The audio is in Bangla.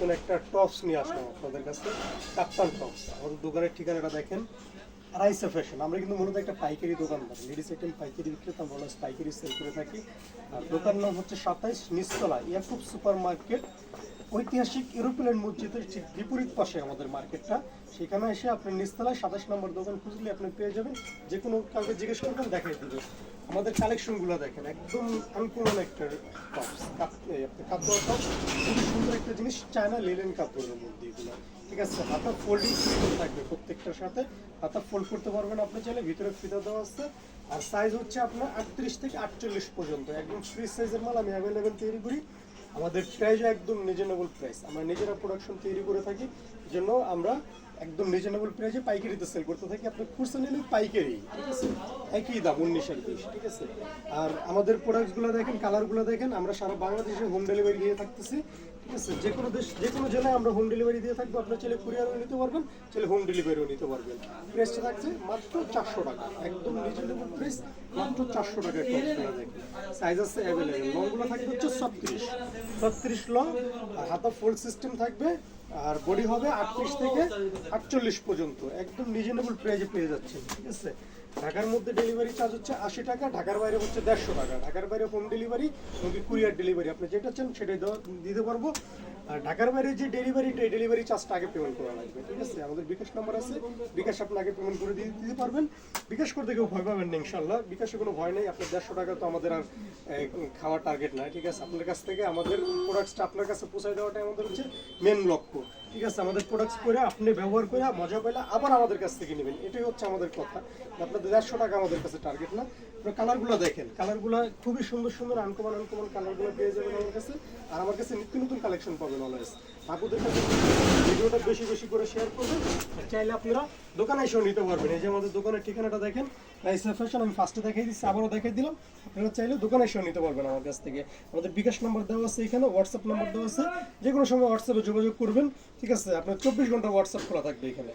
নতুন একটা টপস নিয়ে আসলাম আপনাদের কাছে, কাপ্তান টপস। আমাদের দোকানের ঠিকানাটা দেখেন, রাইসা ফ্যাশন। আমরা কিন্তু মূলত একটা পাইকারি দোকানদার লেডিস আইটেম পাইকারি বিক্রেতা আমরা পাইকারি সেল করে থাকি। আর দোকান নাম হচ্ছে সাতাইশ নিচতলা, ইয়াকুব সুপার মার্কেট ঐতিহাসিক ইউরোপিয়ান মসজিদের ঠিক বিপরীত পাশে আমাদের মার্কেটটা। সেখানে এসে আপনি নিচতলায় সাতাশ নম্বর দোকান খুঁজলে আপনি পেয়ে যাবেন। যে কোনো কাউকে জিজ্ঞেস করবেন, দেখাই দিবে। আমাদের কালেকশনগুলো দেখেন, একদম আনকমন একটা টপস কাপড় টপস খুবই সুন্দর জিনিস চায়না লিলেন কাপড়ের মধ্যে এগুলো। ঠিক আছে, হাতা ফোল্ডিং সিস্টেম থাকবে প্রত্যেকটার সাথে। হাতা ফোল্ড করতে পারবেন আপনি চাইলে, ভিতরে ফিতা দেওয়া আছে। আর সাইজ হচ্ছে আপনার আটত্রিশ থেকে আটচল্লিশ পর্যন্ত। একদম ফ্রি সাইজের মাল, আমি অ্যাভেলেবেল তৈরি করি। আমাদের প্রাইস একদম রিজনেবল প্রাইস আমরা নিজেরা প্রোডাকশন তৈরি করে থাকি। জন্য আমরা একদম রিজনেবল প্রাইসে পাইকারিতে সেল করতে থাকি। আপনি খুচরা নিলে পাইকারি। ঠিক আছে? একই দাম উনিশের ঠিক আছে। আর আমাদের প্রোডাক্টসগুলো দেখেন কালারগুলো দেখেন, আমরা সারা বাংলাদেশে হোম ডেলিভারি দিয়ে থাকতেছি। ঠিক আছে? যে কোনো দেশ, যে কোনো জেলায় আমরা হোম ডেলিভারি দিয়ে থাকব, আপনার চাইলে কুরিয়ারও নিতে পারবেন চাইলে হোম ডেলিভারিও নিতে পারবেন। প্রাইসটা থাকছে মাত্র চারশো টাকা। একদম রিজনেবল প্রাইস মাত্র চারশো দেখেন সাইজ আছে অ্যাভেলেবেল লংগুলো থাকবে হচ্ছে ছত্রিশ। ছত্রিশ লং আর হাতা ফোল্ড সিস্টেম থাকবে, আর বডি হবে আটত্রিশ থেকে আটচল্লিশ পর্যন্ত। একদম রিজনেবল প্রাইসে পেয়ে যাচ্ছেন। ঠিক আছে? ঢাকার মধ্যে ডেলিভারি চার্জ হচ্ছে আশি টাকা, ঢাকার বাইরে হচ্ছে দেড়শো টাকা। ঢাকার বাইরে হোম ডেলিভারি কুরিয়ার ডেলিভারি আপনি যেটা চান সেটাই দিতে পারব। আর ঢাকার বাইরে যে ডেলিভারিটা এই ডেলিভারি চার্জটা আগে পেমেন্ট করা লাগবে। ঠিক আছে? আমাদের বিকাশ নাম্বার আছে। বিকাশ আপনি আগে পেমেন্ট করে দিয়ে দিতে পারবেন। বিকাশ করতে কেউ ভয় পাবেন না ইনশাল্লাহ বিকাশে কোনো ভয় নেই। আপনার দেড়শো টাকা তো আমাদের আর এ, খাওয়ার টার্গেট নয় ঠিক আছে? আপনার কাছ থেকে আমাদের প্রোডাক্টসটা আপনার কাছে পৌঁছায় দেওয়াটাই আমাদের হচ্ছে মেন লক্ষ্য। ঠিক আছে? আমাদের প্রোডাক্টস করে আপনি ব্যবহার করে মজা পেলে আবার আমাদের কাছ থেকে নেবেন। এটাই হচ্ছে আমাদের কথা। আপনাদের দেড়শো টাকা আমাদের কাছে টার্গেট না। আপনার কালারগুলো দেখেন। কালারগুলো খুবই সুন্দর সুন্দর আনকমন আনকমন কালারগুলো পেয়ে যাবেন আমার কাছে। আর আমার কাছে নিত্য নতুন কালেকশন পাবেন অলওয়েজ আপুদের কাছে ভিডিওটা বেশি বেশি করে শেয়ার করবেন। চাইলে আপনারা দোকানে এসেও নিতে পারবেন। এই যে আমাদের দোকানের ঠিকানাটা দেখেন। রাইসা ফ্যাশন আমি ফার্স্টে দেখাই দিচ্ছি, আবারও দেখাই দিলাম। আপনারা চাইলে দোকানে এসেও নিতে পারবেন আমার কাছ থেকে। আমাদের বিকাশ নাম্বার দেওয়া আছে এখানে হোয়াটসঅ্যাপ নাম্বার দেওয়া আছে। যে কোনো সময় হোয়াটসঅ্যাপে যোগাযোগ করবেন। ঠিক আছে, আপনার চব্বিশ ঘণ্টা হোয়াটসঅ্যাপ খোলা থাকবে এখানে।